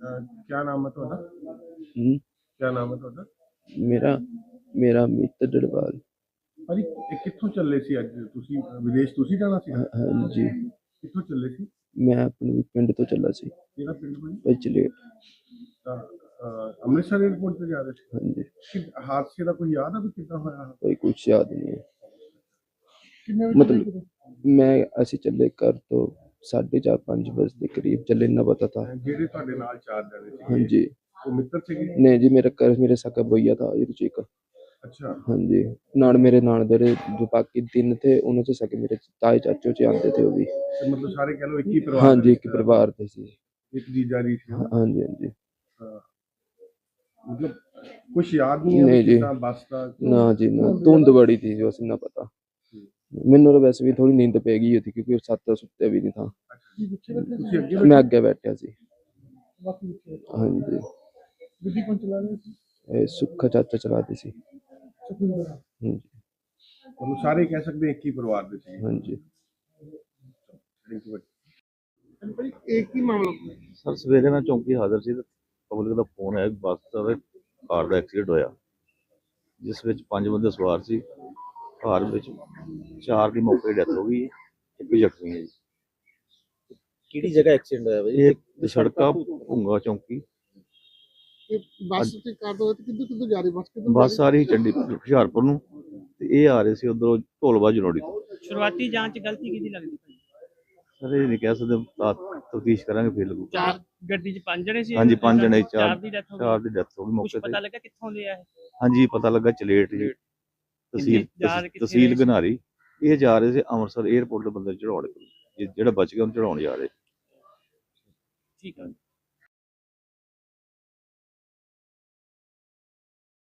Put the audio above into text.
ਕੀ ਨਾਮ ਹੈ ਤੁਹਾਡਾ ਹਮ, ਕੀ ਨਾਮ ਹੈ ਤੁਹਾਡਾ ਮੇਰਾ ਮੇਰਾ ਮਿੱਤਰ ਡੜਵਾਲ ਭਾਜੀ ਇਹ ਕਿੱਥੋਂ ਚੱਲੇ ਸੀ ਅੱਜ ਤੁਸੀਂ ਵਿਦੇਸ਼ ਤੁਸੀਂ ਜਾਣਾ ਸੀ ਹਾਂ- ਹਾਂਜੀ ਕਿੱਥੋਂ ਚੱਲੇ ਸੀ ਮੈਂ ਆਪਣੇ ਪਿੰਡ ਤੋਂ ਚੱਲਾ ਸੀ ਕਿਹੜਾ ਪਿੰਡ ਭਾਜੀ ਪਿਛਲੇ ਤਾਂ ਅਹ, ਅੰਮ੍ਰਿਤਸਰ 에ਅਰਪੋਰਟ ਤੇ ਜਾ ਰਹੇ ਸੀ ਹਾਂਜੀ ਕਿ ਹਾਦਸੇ ਦਾ ਕੋਈ ਯਾਦ ਆ ਵੀ ਕਿੱਦਾਂ ਹੋਇਆ ਕੋਈ ਕੁਛ ਯਾਦ ਨਹੀਂ ਹੈ ਕਿੰਨੇ ਮਤਲਬ ਮੈਂ ਅਸੀਂ ਚੱਲੇ ਘਰ ਤੋਂ 4:30 5 ਦੇ ਕਰੀਬ ਚੱਲੇ ਨਾ ਪਤਾ था ਜਿਹੜੇ ਤੁਹਾਡੇ ਨਾਲ ਚਾਰ ਜਣੇ ਸੀ ਹਾਂਜੀ। ਉਹ ਮਿੱਤਰ ਸੀਗੇ? ਨਹੀਂ ਜੀ ਮੇਰਾ ਕਰ ਮੇਰੇ ਸਕਾ ਬਈਆ था ਇਹ ਚੇਕ ਅੱਛਾ। ਹਾਂਜੀ। ਨਾਲ ਮੇਰੇ ਨਾਲ ਜਿਹੜੇ ਜੋ ਬਾਕੀ ਤਿੰਨ ਥੇ ਉਹਨਾਂ ਚ ਸਕੇ ਮੇਰੇ ਤਾਏ ਚਾਚੋ ਚ ਆਉਂਦੇ ਥੇ ਉਹ ਵੀ। ਮਤਲਬ ਸਾਰੇ ਕਹ ਲੋ ਇੱਕ ਹੀ ਪਰਿਵਾਰ ਹਾਂਜੀ ਇੱਕ ਪਰਿਵਾਰ ਦੇ ਸੀ। ਇੱਕ ਜੀਜਾ ਜੀ ਹਾਂਜੀ ਹਾਂਜੀ। ਮਤਲਬ ਕੁਝ ਯਾਦ ਨਹੀਂ ਹੈ ਨਹੀਂ ਜੀ। ਨਾ ਜੀ ਨਾ। ਧੁੰਦ ਬੜੀ ਸੀ ਜੋ ਅਸੀਂ ਨਾ ਪਤਾ। ਮੈਨੂੰ ਤਾਂ ਵੈਸੇ ਵੀ ਥੋੜੀ ਨੀਂਦ ਪੈ ਗਈ ਉੱਥੇ ਕਿਉਂਕਿ ਸੱਤ ਸੁੱਤੇ ਵੀ ਨਹੀਂ ਥਾ। ਤੁਸੀਂ ਅੱਗੇ ਮੈਂ ਅੱਗੇ ਬੈਠਿਆ ਸੀ। ਬਾਕੀ ਪਿੱਛੇ ਹਾਂਜੀ। ਗੱਡੀ ਕੋਲ ਚਲਾ ਰਹੇ ਸੀ? ਇਹ ਸੁੱਖਾ ਚਾਚਾ ਚਲਾਦੇ ਸੀ। ਸੁਖਵਿੰਦਰ ਹਾਂਜੀ। ਤੁਹਾਨੂੰ ਸਾਰੇ ਕਹਿ ਸਕਦੇ ਇੱਕ ਹੀ ਪਰਿਵਾਰ ਦੇ ਸੀ। ਹਾਂਜੀ। ਥੈਂਕ ਯੂ ਭਾਈ ਇਹ ਕੀ ਮਾਮਲਾ? ਹੋਇਆ? ਸਰ ਸਵੇਰੇ ਮੈਂ ਚੌਂਕੀ ਹਾਜ਼ਰ ਸੀ ਤੇ ਪਬਲਿਕ ਦਾ ਫੋਨ ਆਇਆ ਕਿ ਬੱਸ ਦਾ ਤੇ ਕਾਰ ਦਾ ਐਕਸੀਡੈਂਟ ਹੋਇਆ। ਜਿਸ ਵਿੱਚ ਪੰਜ ਬੰਦੇ ਸਵਾਰ ਸੀ। ਕਾਰ ਵਿੱਚ ਚਾਰ ਦੀ ਮੌਕੇ ਡੈਥ ਹੋ ਗਈ ਹੈ, ਇੱਕ ਜ਼ਖਮੀ ਹੈ ਜੀ। ਕਿਹੜੀ ਜਗ੍ਹਾ ਐਕਸੀਡੈਂਟ ਹੋਇਆ ਬਾਈ? ਇਹ ਸੜਕਾ ਭੁੰਗਾ ਚੌਂਕੀ। ਬੱਸ ਤੇ ਕਰ ਦੋ ਤੇ ਕਿੱਧਰ ਕਿੱਧਰ ਜਾ ਰਹੀ? ਬੱਸ ਕਿੱਧਰ ਬੱਸ ਆ ਰਹੀ ਚੰਡੀਗੜ੍ਹ ਹੁਸ਼ਿਆਰਪੁਰ ਨੂੰ ਤੇ ਇਹ ਆ ਰਹੇ ਸੀ ਉਧਰੋਂ ਢੋਲਵਾ ਜਨੋੜੀ ਤੋਂ। ਸ਼ੁਰੂਆਤੀ ਜਾਂਚ ਗਲਤੀ ਕਿਹਦੀ ਲੱਗਦੀ ਸਰ ਇਹ ਨਹੀਂ ਕਹਿ ਸਕਦੇ ਤਫਤੀਸ਼ ਕਰਾਂਗੇ ਫਿਰ ਲੱਗੂ ਚਾਰ ਗੱਡੀ 'ਚ ਪੰਜ ਜਣੇ ਸੀ? ਹਾਂਜੀ ਪੰਜ ਜਣੇ ਚਾਰ ਚਾਰ ਦੀ ਡੈਥ ਹੋ ਚਾਰ ਗਈ ਦੀ ਡੈਥ ਹੋ ਗਈ ਕੁਝ ਮੌਕੇ ਪਤਾ ਤੇ। ਲੱਗਾ ਕਿੱਥੋਂ ਲਿਆ ਇਹ? ਹਾਂਜੀ ਪਤਾ ਲੱਗਾ ਚਲੇਟ ਜੀ। ਤਹਿਸੀਲ ਤਹਿਸੀਲ? ਗਨਾਰੀ ਇਹ ਜਾ ਰਹੇ ਸੀ ਅੰਮ੍ਰਿਤਸਰ 에ਅਰਪੋਰਟ ਦੇ ਬੰਦੇ ਚੜਾਉਣ ਜਿਹੜਾ ਬਚ ਗਿਆ ਉਹਨੂੰ ਚੜਾਉਣ ਜਾ ਰਹੇ। ਠੀਕ ਹੈ